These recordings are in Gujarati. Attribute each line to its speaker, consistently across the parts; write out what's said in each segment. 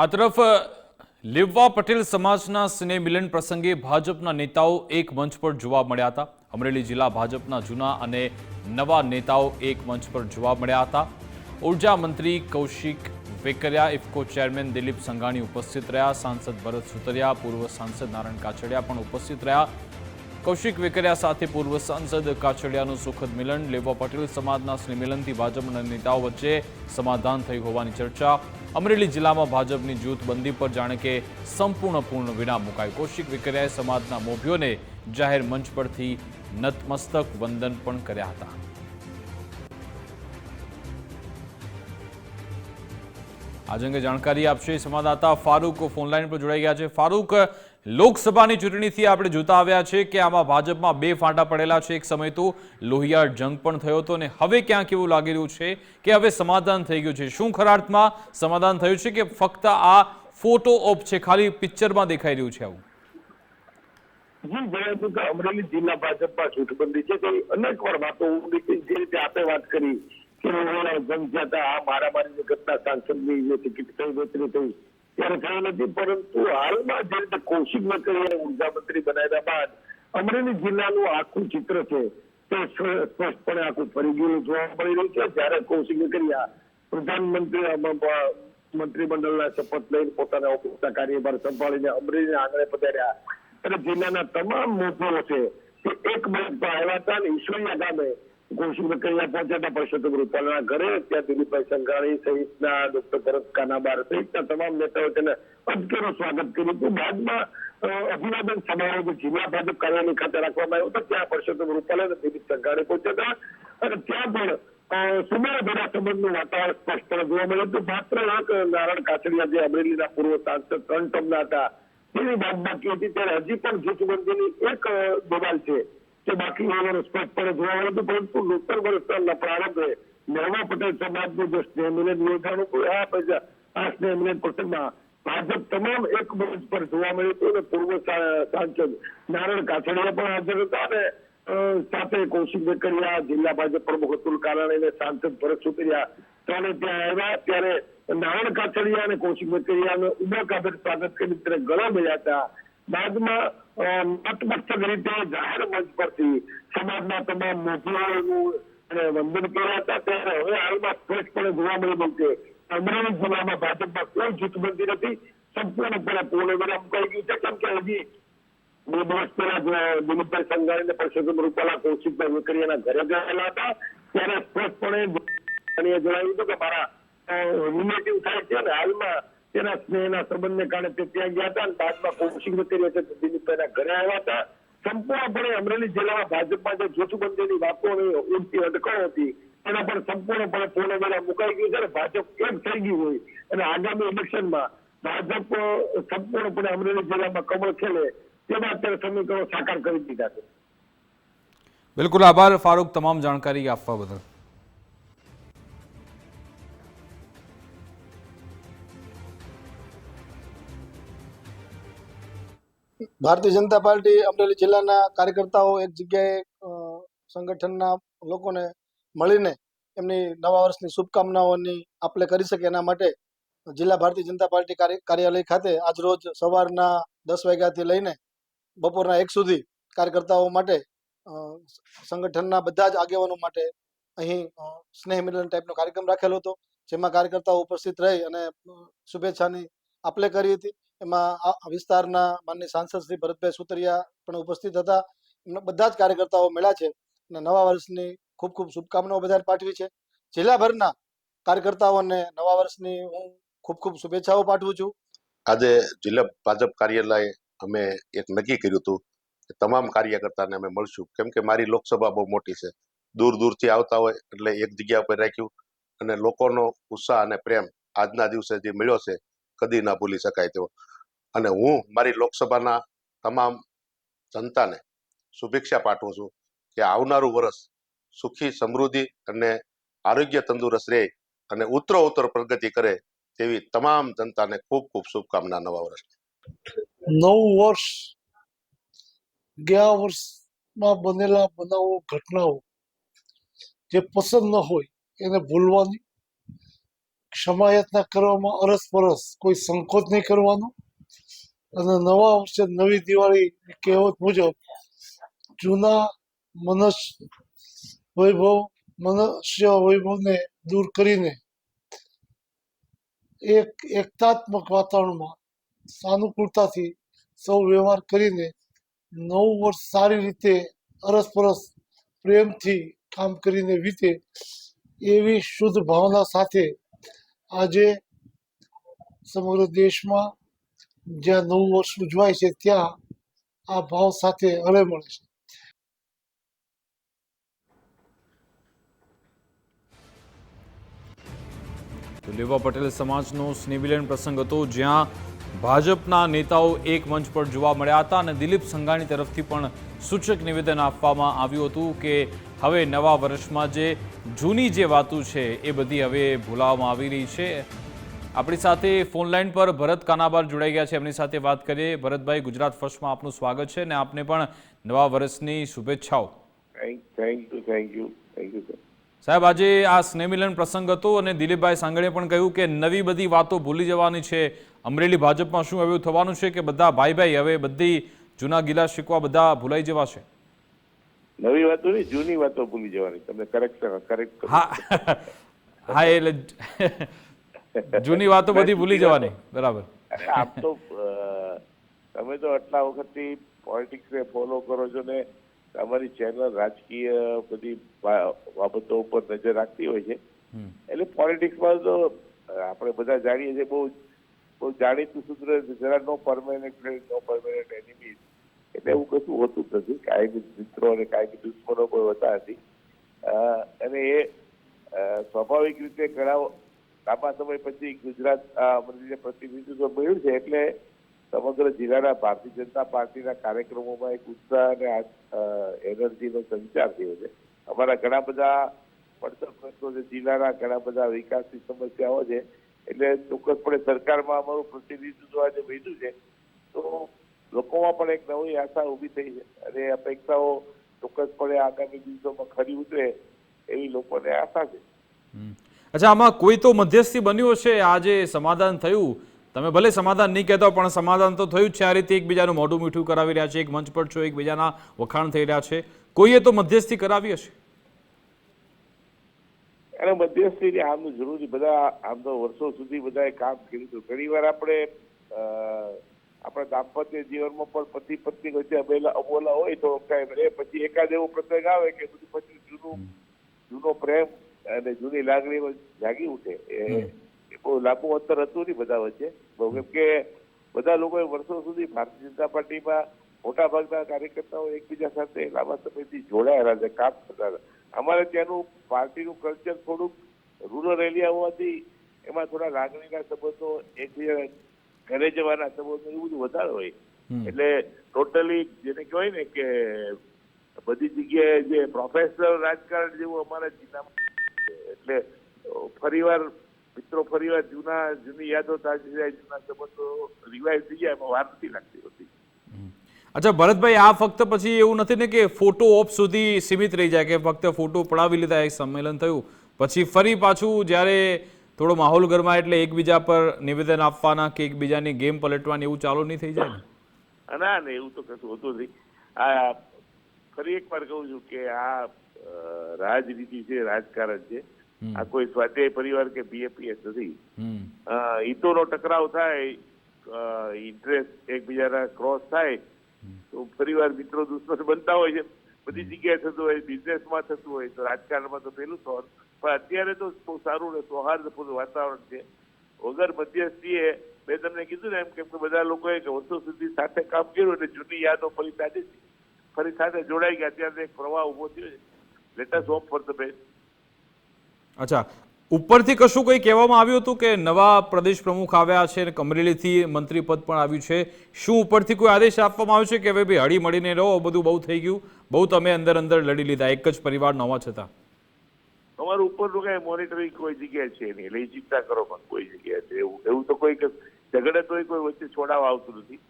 Speaker 1: આ તરફ લેવવા પટેલ સમાજના સ્નેહ મિલન પ્રસંગે ભાજપના નેતાઓ એક મંચ પર જોવા મળ્યા હતા. અમરેલી જિલ્લા ભાજપના જૂના અને નવા નેતાઓ એક મંચ પર જોવા મળ્યા હતા. ઊર્જા મંત્રી કૌશિક વેકરિયા, ઇફકો ચેરમેન દિલીપ સંઘાણી ઉપસ્થિત રહ્યા. સાંસદ ભરત સુતરિયા, પૂર્વ સાંસદ નારાયણ કાછડિયા પણ ઉપસ્થિત રહ્યા. કૌશિક વેકરિયા સાથે પૂર્વ સાંસદ કાછડિયાનું સુખદ મિલન, લેવા પટેલ સમાજના સ્નેહમિલનથી ભાજપના નેતાઓ વચ્ચે સમાધાન થયું હોવાની ચર્ચા. અમરેલી જિલ્લામાં ભાજપની જૂથબંધી પર જાણે કે સંપૂર્ણ પૂર્ણ વિરામ મુકાયું. કૌશિક વેકરિયાએ સમાજના મોભીઓને જાહેર મંચ પરથી નતમસ્તક વંદન પણ કર્યા હતા. આજ અંગે જાણકારી આપશે સંવાદદાતા ફારૂક ફોનલાઈન પર જોડાઈ ગયા છે. ફારૂક લોકસભાની ચૂંટણીથી આપણે જોતા આવ્યા છે કે આમાં ભાજપમાં બે ફાંટા પડેલા છે એક સમય તો લોહિયાળ જંગ પણ થયો હતો અને હવે ક્યાંક એવું લાગી રહ્યું છે કે હવે સમાધાન થઈ ગયું છે. શું ખરા સમાધાન થયું છે કે ફક્ત આ ફોટો ઓપ છે, ખાલી પિક્ચરમાં દેખાઈ રહ્યું છે આવું?
Speaker 2: અમરેલી જિલ્લા ભાજપમાં જૂથબંધી છે તે અનેક વાર વાતો જે રીતે આપણે વાત કરી કે જંગ જતા આ મારામારીની ઘટના સાંસદની જે ટિકિટ થઈ વેચરી થઈ ત્યારે થઈ નથી, પરંતુ હાલમાં જે રીતે કૌશિક મકરીયાને ઊર્જા મંત્રી બનાવ્યા બાદ અમરેલી જિલ્લાનું આખું ચિત્ર છે, તે સ્પષ્ટપણે આખું ફરી ગયેલું જોવા મળી રહ્યું છે. જ્યારે કૌશિક મકરિયા પ્રધાનમંત્રી મંત્રીમંડળના શપથ લઈને પોતાના ઓફિસના કાર્યભાર સંભાળીને અમરેલીને આંગણે પધાર્યા. અને જિલ્લાના તમામ મોભીઓ છે, તે એક મિનિટ પર આવ્યા હતા અને ઈશ્વરિયા ગામે કૌશિક મકરિયા પહોંચ્યા હતા પરસોત્તમ રૂપાલાના ઘરે, ત્યાં દિલીપભાઈ સંઘાણી સહિતના, ડોક્ટર ભરત કાનાબાર સહિતના તમામ નેતાઓએ તેને અદકેરું સ્વાગત કર્યું હતું. બાદમાં અભિવાદન સમારોહ જિલ્લા ભાજપ કાર્યાલય ખાતે રાખવામાં આવ્યો હતો, ત્યાં પરસોત્તમ રૂપાલા દિલીપ સંઘાણી પહોંચ્યા હતા. અને ત્યાં પણ સુમાર ભેડા સંબંધનું વાતાવરણ સ્પષ્ટપણે જોવા મળ્યું હતું. માત્ર એક નારાયણ કાછડિયા જે અમરેલીના પૂર્વ સાંસદ ત્રણ ટર્મના હતા, તેની બાદ બાકી હતી. ત્યારે હજી પણ જૂથબંધીની એક દિવાલ છે. કે બાકી હોવાનું સ્પષ્ટપણે જોવા મળ્યું હતું પરંતુ નૂતન વર્ષના પ્રારંભે નરવા પટેલ સમાજનું જે સ્નેહ મિલન યોજાણું હતું, આ આ સ્નેહ મિલન પ્રસંગમાં ભાજપ તમામ એક મંચ પર જોવા મળ્યું હતું અને પૂર્વ સાંસદ નારાયણ કાછડિયા પણ હાજર હતા અને સાથે કૌશિક વેકરિયા જિલ્લા ભાજપ પ્રમુખ અતુલ કારાણી અને સાંસદ ભરત સુતરિયા ત્રણે ત્યાં આવ્યા. ત્યારે નારાયણ કાછડિયા અને કૌશિક વેકરિયાને ઉમળકાભેર સ્વાગત કરી ત્યારે ગળા મળ્યા હતા. બાદમાં અ, નતમસ્તક રીતે જાહેર મંચ પરથી સમાજના તમામ મોભીઓનું અને વંદન કર્યા હતા. ત્યારે હવે હાલમાં સ્પષ્ટપણે જોવા મળી છે અમરેલી જિલ્લામાં ભાજપમાં કોઈ જૂથબંધી નથી. સંપૂર્ણપણે પૂર્ણ વિરામ મુકાઈ ગયું છે. કેમ કે હજી બે દિવસ પહેલા જ દિલીપભાઈ સંઘાણીને પરસોત્તમ રૂપાલા કૌશિકભાઈ વેકરિયાના ઘરે ગયેલા હતા. ત્યારે સ્પષ્ટપણે જણાવ્યું હતું કે મારા રિલેટિવ થાય છે અને હાલમાં તેના સ્નેહના સંબંધને કારણે તે ત્યાં ગયા હતા અને બાદમાં કોશિંગ વેકરિયા છે તે દિલીપભાઈના ઘરે આવ્યા હતા. સંપૂર્ણપણે અમરેલી જિલ્લામાં ભાજપમાં જે જૂથબંધીની વાતો ઉડતી અટકળો હતી, એના પર સંપૂર્ણપણે પૂર્ણ વેલા મુકાઈ ગયું છે અને ભાજપ એક થઈ ગયું હોય. અને આગામી ઇલેક્શનમાં ભાજપ સંપૂર્ણપણે અમરેલી જિલ્લામાં કમળ ખેલે તેમાં અત્યારે સમીકરણો સાકાર કરી દીધા છે.
Speaker 1: બિલકુલ આભાર. ફારૂક, તમામ જાણકારી આપવા બદલ.
Speaker 3: ભારતીય જનતા પાર્ટી અમરેલી જિલ્લાના કાર્યકર્તાઓ એક જગ્યાએ સંગઠનના લોકોને મળીને એમની નવા વર્ષની શુભકામનાઓની આપલે કરી શકે એના માટે જિલ્લા ભારતીય જનતા પાર્ટી કાર્યાલય ખાતે આજરોજ સવારના દસ વાગ્યાથી લઈને બપોરના એક સુધી કાર્યકર્તાઓ માટે સંગઠનના બધા જ આગેવાનો માટે અહીં સ્નેહ મિલન ટાઈપનો કાર્યક્રમ રાખેલો હતો, જેમાં કાર્યકર્તાઓ ઉપસ્થિત રહી અને શુભેચ્છાની આપલે કરી હતી. એમાં આ વિસ્તારના માનની સાંસદ શ્રી ભરતભાઈ સુતરિયા પણ ઉપસ્થિત હતા. બધા જ કાર્યકર્તાઓ મળ્યા છે અને નવા વર્ષની ખૂબ ખૂબ શુભકામનાઓ બધાને પાઠવી છે. જિલ્લાભરના કાર્યકર્તાઓને નવા વર્ષની હું ખૂબ ખૂબ શુભેચ્છાઓ પાઠવું છું.
Speaker 4: આજે જિલ્લા ભાજપ કાર્યાલય અમે એક નક્કી કર્યું હતું કે તમામ કાર્યકર્તાને અમે મળશું. કેમ કે મારી લોકસભા બહુ મોટી છે. દૂર દૂરથી આવતા હોય એટલે એક જગ્યા પર રાખ્યું અને લોકોનો ઉત્સાહ અને પ્રેમ આજના દિવસે જે મળ્યો છે, કદી ના ભૂલી શકાય તેવો. અને હું મારી લોકસભાના તમામ જનતાને શુભેચ્છા પાઠવું છું કે આવનારું વર્ષ સુખી, સમૃદ્ધિ અને આરોગ્ય તંદુરસ્ત રહે અને ઉત્તર ઉત્તર પ્રગતિ કરે તેવી તમામ જનતાને ખૂબ ખૂબ શુભકામના નવા વર્ષ
Speaker 5: નવું વર્ષ, ગયા વર્ષમાં બનેલા બનાવો, ઘટનાઓ જે પસંદ ન હોય એને ભૂલવાની, ક્ષમાયાતના કરવામાં અરસ પરસ કોઈ સંકોચ નહીં કરવાનો અને નવા વર્ષે નવી દિવાળી કહેવત મુજબ જૂના મનસ વૈભવ મનુષ્ય વૈભવને દૂર કરીને એક એકતાત્મક વાતાવરણમાં સાનુકૂળતાથી સૌ વ્યવહાર કરીને નવું વર્ષ સારી રીતે અરસપરસ પ્રેમથી કામ કરીને વીતે એવી શુદ્ધ ભાવના સાથે આજે સમગ્ર દેશમાં જ્યાં નવું વર્ષ ઉજવાય છે, ત્યાં આ ભાવ સાથે હળે મળે છે.
Speaker 1: લેવા પટેલ સમાજનો સ્નેહમિલન પ્રસંગ હતો, જ્યાં ભાજપના નેતાઓ એક મંચ પર જોવા મળ્યા હતા અને દિલીપ સંઘાણી તરફથી પણ સૂચક નિવેદન આપવામાં આવ્યું હતું કે હવે નવા વર્ષમાં જે જૂની જે વાતો છે, એ બધી હવે ભૂલાવવામાં આવી રહી છે. આપણી સાથે ફોનલાઈન પર ભરત કાનાબાર જોડાઈ ગયા છે. એમની સાથે વાત કરીએ. ભરતભાઈ ગુજરાત ફર્સ્ટમાં આપનું સ્વાગત છે અને આપને પણ નવા વર્ષની શુભેચ્છાઓ.
Speaker 6: Thank you thank you thank you
Speaker 1: સાહેબ આજે આ સ્નેહમિલન પ્રસંગ હતો અને દિલીપભાઈ સાંગળે પણ કહ્યું કે નવી બધી વાતો ભૂલી જવાની છે. અમરેલી ભાજપમાં શું એવું થવાનું છે કે બધા ભાઈ ભાઈ હવે બધી જૂના ગીલા શીખવા બધા ભૂલાઈ જવા છે?
Speaker 6: નવી વાતો નહીં જૂની વાતો ભૂલી જવાની. તમને કરેક્ટ કરેક્ટ
Speaker 1: હા. હા એટલે જૂની વાતો બધી ભૂલી જવાની. બરાબર.
Speaker 6: આપ તો તમે તો આટલા વખતથી પોલિટિક્સને ફોલો કરો છો ને તમારી ચેનલ રાજકીય બધી બાબતો ઉપર નજર રાખતી હોય છે. એટલે પોલિટિક્સમાં તો આપણે બધા જાણીએ છીએ બહુ બહુ જાણીતું સૂત્ર જરા no permanent no permanent enemy એટલે એવું કશું હોતું જ નથી. કાયમી મિત્રો અને કાયમી દુશ્મનો કોઈ હોતા નથી. અને એ સ્વાભાવિક રીતે ઘણા લાંબા સમય પછી ગુજરાત પ્રતિનિધિત્વ મળ્યું છે એટલે સમગ્ર જિલ્લાના ભારતીય જનતા પાર્ટીના કાર્યક્રમોમાં એક ઉત્સાહ અને એનર્જીનો સંચાર થયો છે. અમારા ઘણા બધા પડતર પ્રશ્નો છે, જિલ્લાના ઘણા બધા વિકાસની સમસ્યાઓ છે. એટલે ચોક્કસપણે સરકારમાં અમારું પ્રતિનિધિત્વ આજે વધ્યું છે. તો લોકોમાં પણ એક નવી આશા ઊભી થઈ છે અને અપેક્ષાઓ ચોક્કસપણે આગામી દિવસોમાં ખરી ઉતરે એવી લોકોને આશા છે.
Speaker 1: અચ્છા આમાં કોઈ તો મધ્યસ્થી બન્યો છે આજે સમાધાન થયું. તમે ભલે સમાધાન નહીં કહેતા પણ સમાધાન તો થયું જ છે. આ રીતે એકબીજાનું મોઢું મીઠું કરાવી રહ્યા છે એક મંચ પર છો એકબીજાના વખાણ થઈ રહ્યા છે. કોઈએ તો મધ્યસ્થી કરાવી હશે?
Speaker 6: અને મધ્યસ્થી આમનું જરૂરી બધા આમ તો વર્ષો સુધી બધાએ કામ કર્યું હતું. ઘણી વાર આપણે આપણા દાંપત્ય જીવનમાં પણ પતિ પત્ની વચ્ચે અબેલા અબોલા હોય તો ટાઈમ એ પછી એકાદ એવો પ્રસંગ આવે કે બધું પછી જૂનું જૂનો પ્રેમ અને જૂની લાગણીઓ જાગી ઉઠે. એ બહુ લાંબુ અંતર હતું નહીં બધા વચ્ચે. કેમ કે બધા લોકોએ વર્ષો સુધી ભારતીય જનતા પાર્ટીમાં મોટા ભાગના કાર્યકર્તાઓ એકબીજા સાથે લાંબા સમયથી જોડાયેલા છે કામ કરતા અમારે ત્યાંનું પાર્ટીનું કલ્ચર થોડુંક રૂરલ એરિયા હોવાથી એમાં થોડા લાગણીના સંબંધો એકબીજા ઘરે જવાના સંબંધો એવું બધું વધારે હોય. એટલે ટોટલી જેને કહેવાય ને કે બધી જગ્યાએ જે પ્રોફેશનલ રાજકારણ જેવું અમારા જિલ્લામાં. એટલે ફરીવાર મિત્રો ફરીવાર જૂના જૂની યાદો તાજી જાય જૂના સંબંધો રિવાઇવ થઈ જાય એમાં વાર નથી લાગતી હોતી.
Speaker 1: અચ્છા ભરતભાઈ આ ફક્ત પછી એવું નથી ને કે ફોટો ઓપ સુધી સીમિત રહી જાય કે ફક્ત ફોટો પડાવી લીધા એક સંમેલન થયું. પછી ફરી પાછું જ્યારે થોડો માહોલ ગરમાય એટલે એકબીજા પર નિવેદન આપવાના કે એકબીજાની ગેમ પલટવાની એવું ચાલુ નહીં થઈ જાય ના?
Speaker 6: ના એવું તો કશું હોતું નથી આ ફરી એક વાર કહું છું કે આ રાજનીતિ છે રાજકારણ છે. આ કોઈ સ્વાધ્યાય પરિવાર કે બીએપીએસ નથી. હિતોનો ટકરાવ થાય ઇન્ટરેસ્ટ એકબીજાના ક્રોસ થાય તો પરિવાર મિત્રો દુશ્મન બનતા હોય છે. બધી જગ્યાએ થતું હોય બિઝનેસમાં થતું હોય તો રાજકારણમાં તો પેલું સોર પણ અત્યારે તો બહુ સારું ને સૌહાર્દપૂર્ણ વાતાવરણ છે. વગર મધ્યસ્થીએ મેં તમને કીધું ને એમ કેમ કે બધા લોકોએ વર્ષો સુધી સાથે કામ કર્યું એટલે જૂની યાદો ફરી સાથે ફરી સાથે જોડાઈ ગયા. અત્યારે એક પ્રવાહ ઊભો થયો છે. Let us hope for the best
Speaker 1: અચ્છા ઉપરથી કશું કંઈ કહેવામાં આવ્યું હતું કે નવા પ્રદેશ પ્રમુખ આવ્યા છે અને કમરેલીથી મંત્રી પદ પણ આવ્યું છે? શું ઉપરથી કોઈ આદેશ આપવામાં આવ્યો છે કે હવે ભાઈ હળી મળીને રહો બધું બહુ થઈ ગયું? બહુ તમે અંદર અંદર લડી લીધા એક જ પરિવારના હોવા છતાં.
Speaker 6: તમારું ઉપરનું કઈ મોનિટરિંગ કોઈ જગ્યાએ છે નહીં. એટલે ચિંતા કરો પણ કોઈ જગ્યાએ છે. એવું એવું તો કોઈ ઝઘડે તોય કોઈ વચ્ચે છોડાવ આવતું નથી.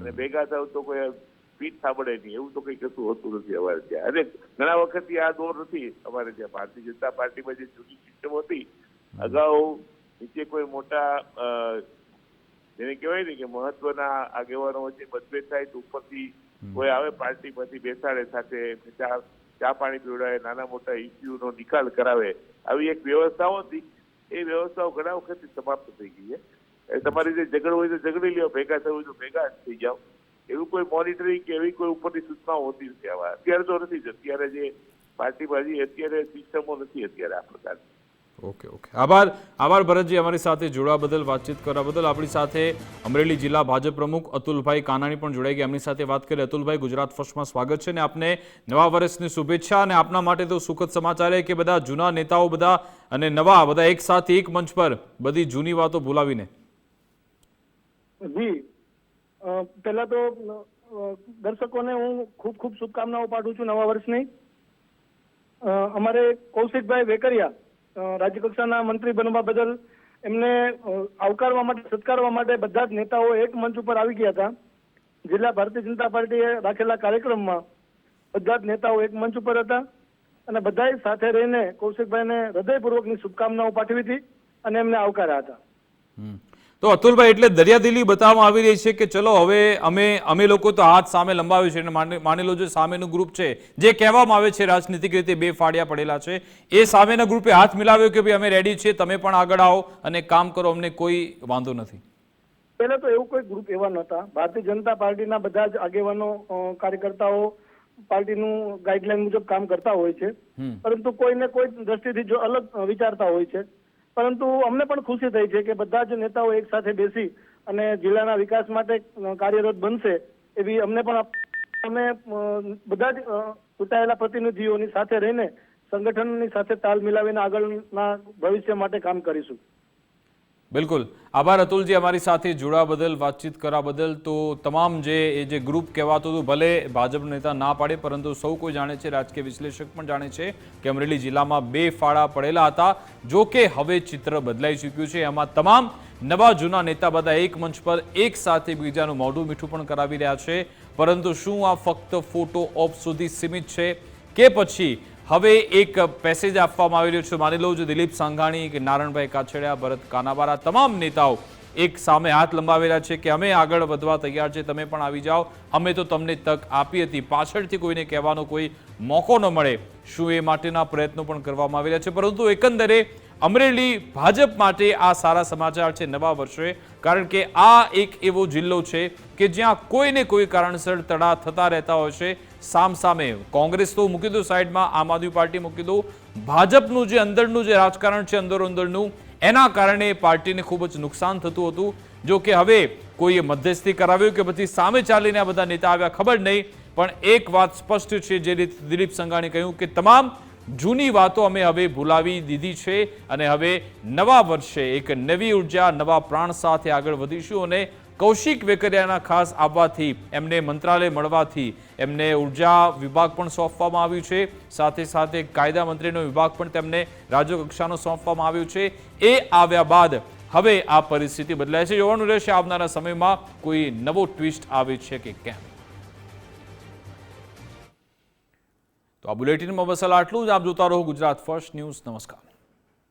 Speaker 6: અને ભેગા થાવ તો કોઈ પીઠ સાંભળે નહીં એવું તો કઈ કશું હોતું નથી અમારે ત્યાં. અને ઘણા વખતથી આ દોર નથી. અમારે ત્યાં ભારતીય જનતા પાર્ટીમાં જે જૂની સિસ્ટમ હતી અગાઉ નીચે કોઈ મોટા જેને કહેવાય ને કે મહત્વના આગેવાનો વચ્ચે મતભેદ થાય તો ઉપરથી કોઈ આવે પાર્ટીમાંથી બેસાડે સાથે ચા ચા પાણી પીવડાવે નાના મોટા ઇસ્યુનો નિકાલ કરાવે. આવી એક વ્યવસ્થાઓ હતી. એ વ્યવસ્થાઓ ઘણા વખતથી સમાપ્ત થઈ ગઈ છે. તમારી જે ઝઘડ હોય તો ઝઘડી લ્યો ભેગા થવું હોય તો ભેગા જ થઈ જાઓ. એવું કોઈ મોનિટરિંગ કે એવી કોઈ ઉપરની સૂચના હોતી નથી આવા અત્યારે તો નથી જ. અત્યારે જે પાર્ટીબાજી અત્યારે સિસ્ટમો નથી અત્યારે આ પ્રકારની.
Speaker 1: Okay okay. આભાર. આભાર ભરતજી અમારી સાથે જોડવા બદલ વાતચીત કરવા બદલ. આપણી સાથે અમરેલી જિલ્લા ભાજપ પ્રમુખ અતુલભાઈ કાનાણી પણ જોડાઈ ગયા. એમની સાથે વાત કરી અતુલભાઈ ગુજરાત ફર્સ્ટમાં સ્વાગત છે ને આપને નવા વર્ષની શુભેચ્છા અને આપના માટે તો સુખદ સમાચાર છે કે બધા જૂના નેતાઓ બધા અને નવા બધા એક સાથે એક મંચ પર બધી જૂની વાતો ભૂલાવીને.
Speaker 7: જી. પહેલા તો દર્શકોને હું ખૂબ ખૂબ શુભકામનાઓ પાઠવું છું નવા વર્ષની. અમારે કૌશિકભાઈ વેકરિયા રાજ્યકક્ષાના મંત્રી બનવા બદલ એમને આવકારવા માટે, સત્કારવા માટે બધા જ નેતાઓ એક મંચ ઉપર આવી ગયા હતા. જિલ્લા ભારતીય જનતા પાર્ટીએ રાખેલા કાર્યક્રમમાં બધા જ નેતાઓ એક મંચ ઉપર હતા અને બધાએ સાથે રહીને કૌશિકભાઈને હૃદયપૂર્વકની શુભકામનાઓ પાઠવી હતી અને એમને આવકાર્યા હતા.
Speaker 1: તો અતુલભાઈ એટલે દરિયાદિલી બતાવવામાં આવી રહી છે કે ચલો હવે અમે અમે લોકો તો હાથ સામે લંબાવ્યો છે અને માની લો જે સામેનું ગ્રુપ છે જે કહેવામાં આવે છે રાજનીતિક રીતે બે ફાડિયા પડેલા છે એ સામેના ગ્રુપે હાથ મિલાવ્યો કે ભાઈ અમે રેડી છીએ તમે પણ આગળ આવો અને કામ કરો અમને કોઈ વાંધો નથી.
Speaker 7: પહેલા તો એવું કોઈ ગ્રુપ એવા નહોતા. ભારતીય જનતા પાર્ટીના બધા જ આગેવાનો કાર્યકર્તાઓ પાર્ટીનું ગાઈડલાઈન મુજબ કામ કરતા હોય છે. પરંતુ કોઈને કોઈ દ્રષ્ટિથી જો અલગ વિચારતા હોય છે. પરંતુ અમને પણ ખુશી થઈ છે કે બધા જ નેતાઓ એક સાથે બેસી અને જિલ્લાના વિકાસ માટે કાર્યરત બનશે એવી અમને પણ અમે બધા જ ચૂંટાયેલા પ્રતિનિધિઓની સાથે રહીને સંગઠનની સાથે તાલ મિલાવીને આગળના ભવિષ્ય માટે કામ કરીશું.
Speaker 1: બિલકુલ. આભાર અતુલજી અમારી સાથે જોડાવા બદલ, વાતચીત કરવા બદલ. તો તમામ જે, એ જે ગ્રુપ કહેવાતું હતું, ભલે ભાજપ નેતા ના પાડે, પરંતુ સૌ કોઈ જાણે છે, રાજકીય વિશ્લેષક પણ જાણે છે કે અમરેલી જિલ્લામાં બે ફાળા પડેલા હતા. જો કે હવે ચિત્ર બદલાઈ ચૂક્યું છે. એમાં તમામ નવા જૂના નેતા બધા એક મંચ પર એક સાથે બીજાનું મોઢું મીઠું પણ કરાવી રહ્યા છે. પરંતુ શું આ ફક્ત ફોટો ઓપ સુધી સીમિત છે કે પછી હવે એક પેસેજ આપવામાં આવી રહ્યો છે. માની લો જો દિલીપ સાંઘાણી કે નારણભાઈ કાછડિયા, ભરત કાનાવારા તમામ નેતાઓ એક સામે હાથ લંબાવેલા છે કે અમે આગળ વધવા તૈયાર છે. તમે પણ આવી જાઓ. અમે તો તમને તક આપી હતી. પાછળથી કોઈને કહેવાનો કોઈ મોકો ન મળે. શું એ માટેના પ્રયત્નો પણ કરવામાં આવી રહ્યા છે? પરંતુ એકંદરે અમરેલી ભાજપ માટે આ સારા સમાચાર છે નવા વર્ષે. કારણ કે આ એક એવો જિલ્લો છે કે જ્યાં કોઈને કોઈ કારણસર તડા થતા રહેતા હોય છે. સામ સામે કોંગ્રેસ તો મૂકી દો સાઈડમાં, આમ આદમી પાર્ટી મૂકી દો. ભાજપનું જે અંદરનું જે રાજકારણ છે અંદરો અંદરનું એના કારણે પાર્ટીને ખૂબ જ નુકસાન થતું હતું. જો કે હવે કોઈએ મધ્યસ્થી કરાવ્યું કે પછી સામે ચાલીને આ બધા નેતા આવ્યા, ખબર નહીં. પણ એક વાત સ્પષ્ટ છે, જે રીતે દિલીપ સંઘાણી કહ્યું કે તમામ જૂની વાતો અમે હવે ભૂલાવી દીધી છે અને હવે નવા વર્ષે એક નવી ઊર્જા, નવા પ્રાણ સાથે આગળ વધીશું અને કૌશિક વેકરિયાના ખાસ આવવાથી એમને મંત્રાલય મળવાથી એમને ઊર્જા વિભાગ પણ સોંપવામાં આવ્યું છે. સાથે સાથે કાયદા મંત્રીનો વિભાગ પણ તેમને રાજ્યકક્ષાનો સોંપવામાં આવ્યું છે. એ આવ્યા બાદ હવે આ પરિસ્થિતિ બદલાય છે. જોવાનું રહેશે આવનારા સમયમાં કોઈ નવો ટ્વિસ્ટ આવે છે કે કેમ. તો આ બુલેટિનમાં બસ આટલું જ. આપ જોતા રહો ગુજરાત ફર્સ્ટ ન્યૂઝ. નમસ્કાર.